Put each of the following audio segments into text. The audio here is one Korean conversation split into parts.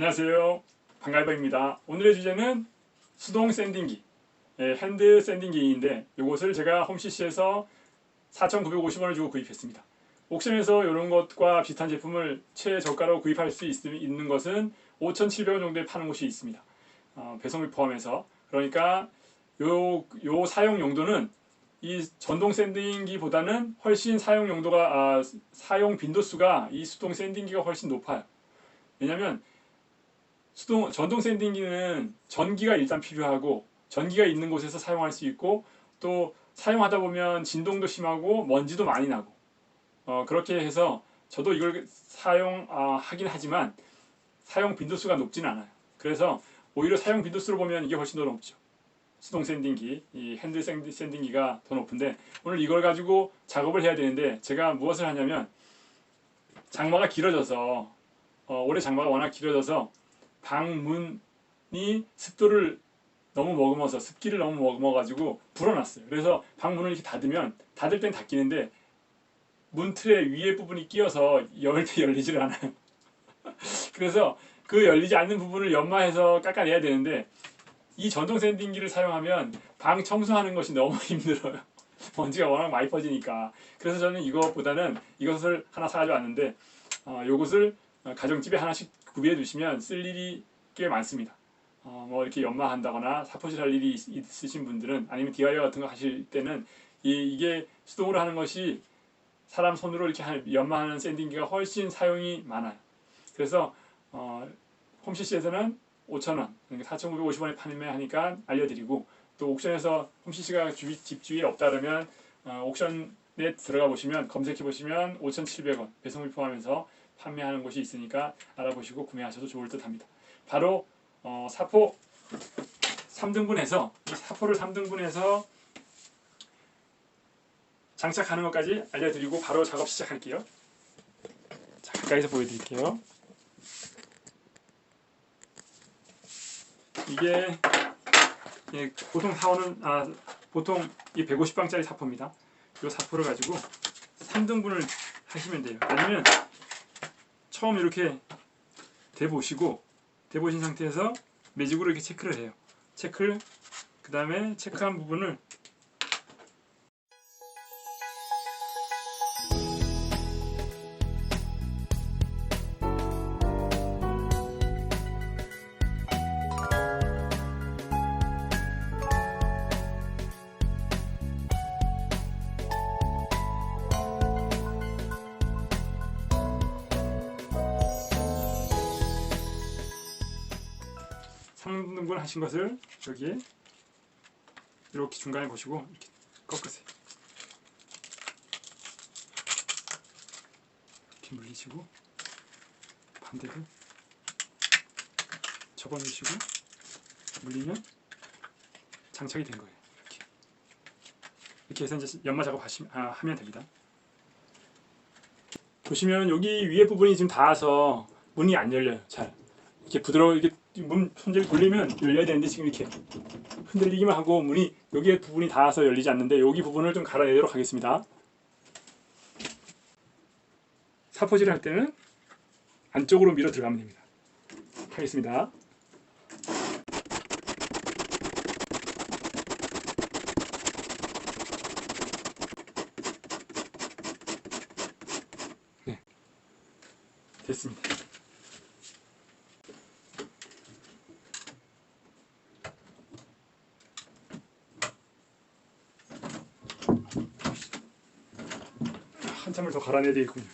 안녕하세요. 방갈바입니다. 오늘의 주제는 수동 샌딩기, 예, 핸드 샌딩기인데 이것을 제가 홈CC에서 4,950원을 주고 구입했습니다. 옥션에서 이런 것과 비슷한 제품을 최저가로 구입할 수 있, 는 것은 5,700원 정도에 파는 곳이 있습니다. 어, 배송비 포함해서 그러니까 요, 요 사용 용도는 이 전동 샌딩기보다는 훨씬 사용 용도가 아, 사용 빈도수가 이 수동 샌딩기가 훨씬 높아요. 왜냐하면 수동 전동 샌딩기는 전기가 일단 필요하고 전기가 있는 곳에서 사용할 수 있고 또 사용하다 보면 진동도 심하고 먼지도 많이 나고 어, 그렇게 해서 저도 이걸 사용하긴 하지만 사용 빈도수가 높지는 않아요. 그래서 오히려 사용 빈도수로 보면 이게 훨씬 더 높죠. 수동 샌딩기, 이 샌디- 샌딩기가 더 높은데 오늘 이걸 가지고 작업을 해야 되는데 제가 무엇을 하냐면 장마가 길어져서 어, 올해 장마가 워낙 길어져서 방문이 습도를 너무 머금어서 습기를 너무 머금어가지고 불어났어요. 그래서 방문을 이렇게 닫으면 닫을 땐 닫히는데 문틀의 위에 부분이 끼어서 열때 열리지를 않아요. 그래서 그 열리지 않는 부분을 연마해서 깎아내야 되는데 이 전동 샌딩기를 사용하면 방 청소하는 것이 너무 힘들어요. 먼지가 워낙 많이 퍼지니까. 그래서 저는 이것보다는 이것을 하나 사가지고 왔는데 어, 요것을 어, 가정집에 하나씩 구비해 두시면 쓸 일이 꽤 많습니다. 어, 뭐 이렇게 연마한다거나 사포질 할 일이 있- 있으신 분들은 아니면 DIY 같은 거 하실 때는 이, 이게 수동으로 하는 것이 사람 손으로 이렇게 하- 연마하는 샌딩기가 훨씬 사용이 많아요. 그래서 어, 홈CC에서는 5,000원, 그러니까 4,950원에 판매하니까 알려드리고 또 옥션에서 홈CC가 주, 집 주위에 없다 그러면 어, 옥션에 들어가 보시면 검색해 보시면 5,700원 배송비 포함해서 판매하는 곳이 있으니까 알아보시고 구매하셔도 좋을 듯 합니다. 바로 어, 사포 3등분해서 이 사포를 3등분해서 장착하는 것까지 알려드리고 바로 작업 시작할게요. 자, 가까이서 보여드릴게요. 이게 예, 보통 사오는 아 보통 이 150방짜리 사포입니다. 이 사포를 가지고 3등분을 하시면 돼요. 아니면 처음 이렇게 대보시고 대보신 상태에서 매직으로 이렇게 체크를 해요. 체크를 그 다음에 체크한 부분을 삼등분 하신 것을 여기에 이렇게 중간에 보시고 이렇게 꺾으세요. 이렇게 물리시고 반대로 접어내시고 물리면 장착이 된 거예요. 이렇게 이렇게 해서 이제 연마 작업 하시면 아, 하면 됩니다. 보시면 여기 위에 부분이 지금 닿아서 문이 안 열려요. 잘 이렇게 부드러워 이렇게 문 손질 돌리면 열려야 되는데 지금 이렇게 흔들리기만 하고 문이 여기에 부분이 닿아서 열리지 않는데 여기 부분을 좀 갈아내도록 하겠습니다. 사포질 할 때는 안쪽으로 밀어 들어가면 됩니다. 하겠습니다. 네, 됐습니다. 한참을 더 갈아내야 되겠군요.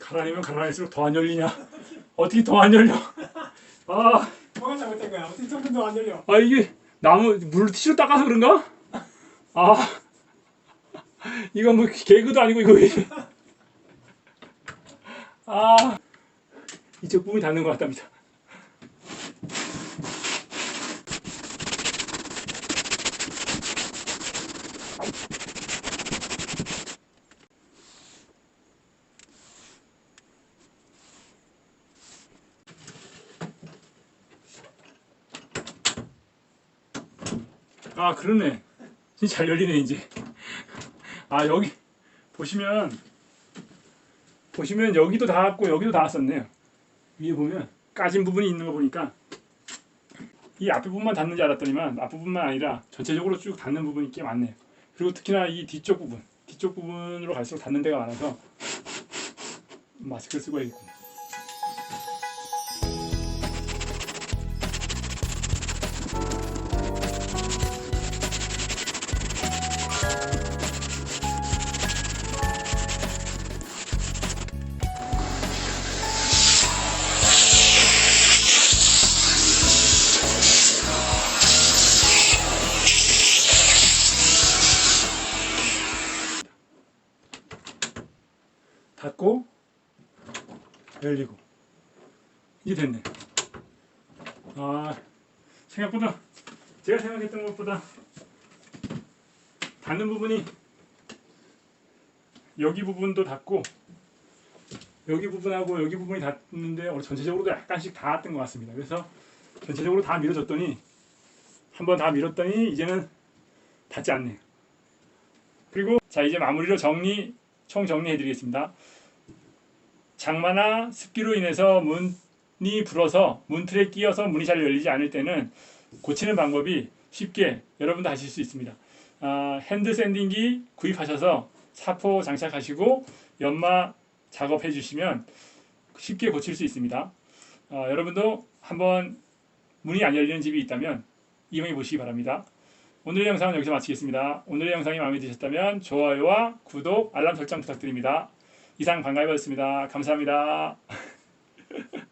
갈아내면 갈아낼수록 더 안 열리냐? 어떻게 더 안 열려? 아, 뭐가 잘못된 거야? 어떻게 점점도 안 열려? 아 이게 나무 물로 티슈 닦아서 그런가? 아, 이거 뭐 개그도 아니고 이거 왜? 아, 이쪽 부분이 닿는 것 같답니다. 아 그러네. 진짜 잘 열리네 이제. 아 여기 보시면 보시면 여기도 닿았고 여기도 닿았었네요. 위에 보면 까진 부분이 있는 거 보니까 이 앞부분만 닿는 줄 알았더니만 앞부분만 아니라 전체적으로 쭉 닿는 부분이 꽤 많네요. 그리고 특히나 이 뒤쪽 부분 뒤쪽 부분으로 갈수록 닿는 데가 많아서 마스크를 쓰고 해야겠군요 닫고 열리고 이게 됐네. 아 생각보다 제가 생각했던 것보다 닿는 부분이 여기 부분도 닿고 여기 부분하고 여기 부분이 닿는데 전체적으로도 약간씩 닿았던 것 같습니다. 그래서 전체적으로 다 밀어줬더니 한번 다 밀었더니 이제는 닿지 않네요. 그리고 자 이제 마무리로 정리 총 정리해드리겠습니다. 장마나 습기로 인해서 문이 불어서 문틀에 끼어서 문이 잘 열리지 않을 때는 고치는 방법이 쉽게 여러분도 하실 수 있습니다. 아, 핸드 샌딩기 구입하셔서 사포 장착하시고 연마 작업해 주시면 쉽게 고칠 수 있습니다. 아, 여러분도 한번 문이 안 열리는 집이 있다면 이용해 보시기 바랍니다. 오늘의 영상은 여기서 마치겠습니다. 오늘의 영상이 마음에 드셨다면 좋아요와 구독, 알람 설정 부탁드립니다. 이상 반가이버였습니다. 감사합니다.